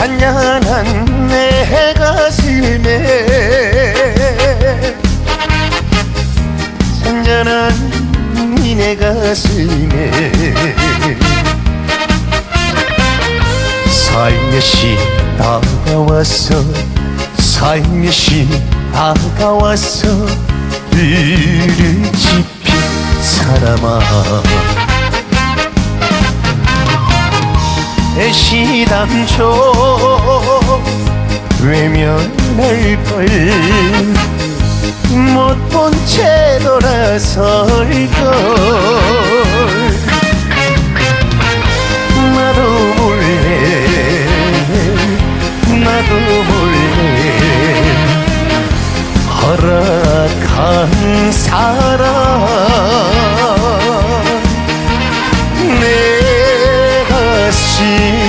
잔잔한 내 가슴에 잔잔한 이내 가슴에 살며시 다가왔어 살며시 다가왔어 이를 지핀 사람아 애시당초 외면할 걸못 본 채 돌아설 걸 나도 몰래 나도 몰래 허락한 사랑 noche